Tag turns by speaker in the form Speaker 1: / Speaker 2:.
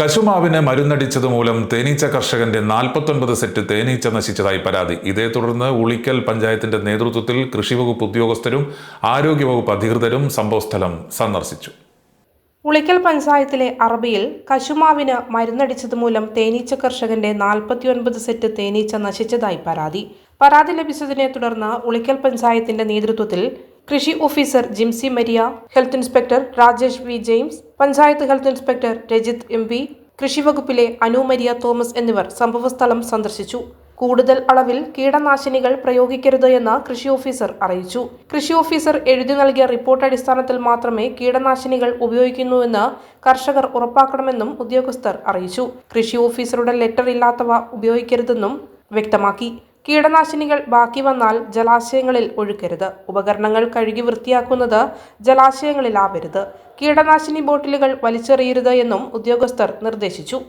Speaker 1: കശുമാവിന് മരുന്നടിച്ചത് മൂലം തേനീച്ച കർഷകന്റെ നാൽപ്പത്തൊൻപത് സെറ്റ് തേനീച്ച നശിച്ചതായി പരാതി. ഇതേ തുടർന്ന് ഉളിക്കൽ പഞ്ചായത്തിന്റെ നേതൃത്വത്തിൽ കൃഷിവകുപ്പ് ഉദ്യോഗസ്ഥരും ആരോഗ്യവകുപ്പ് അധികൃതരും സംഭവസ്ഥലം സന്ദർശിച്ചു.
Speaker 2: ഉളിക്കൽ പഞ്ചായത്തിലെ അറബിയിൽ കശുമാവിന് മരുന്നടിച്ചത് മൂലം തേനീച്ച കർഷകന്റെ നാൽപ്പത്തിയൊൻപത് സെറ്റ് തേനീച്ച നശിച്ചതായി പരാതി. പരാതി ലഭിച്ചതിനെ തുടർന്ന് ഉളിക്കൽ പഞ്ചായത്തിന്റെ നേതൃത്വത്തിൽ കൃഷി officer Jimsy Maria health inspector Rajesh V James panchayat health inspector Rajith M P കൃഷിവകുപ്പിലെ Anu Maria Thomas എന്നിവർ സംഭവസ്ഥലം സന്ദർശിച്ചു. കൂടുതൽ അളവിൽ കീടനാശിനികൾ പ്രയോഗിക്കരുത് എന്ന് കൃഷി ഓഫീസർ അറിയിച്ചു. കൃഷി ഓഫീസർ എഴുതി നൽകിയ റിപ്പോർട്ട് അടിസ്ഥാനത്തിൽ മാത്രമേ കീടനാശിനികൾ ഉപയോഗിക്കുന്നുവെന്ന് കർഷകർ ഉറപ്പാക്കണമെന്നും ഉദ്യോഗസ്ഥർ അറിയിച്ചു. കൃഷി ഓഫീസറുടെ ലെറ്റർ ഇല്ലാത്തവ ഉപയോഗിക്കരുതെന്നും വ്യക്തമാക്കി. കീടനാശിനികൾ ബാക്കി വന്നാൽ ജലാശയങ്ങളിൽ ഒഴുക്കരുത് ഉപകരണങ്ങൾ കഴുകി വൃത്തിയാക്കുന്നത് ജലാശയങ്ങളിലാവരുത്. കീടനാശിനി ബോട്ടിലുകൾ വലിച്ചെറിയരുത് എന്നും ഉദ്യോഗസ്ഥർ നിർദ്ദേശിച്ചു.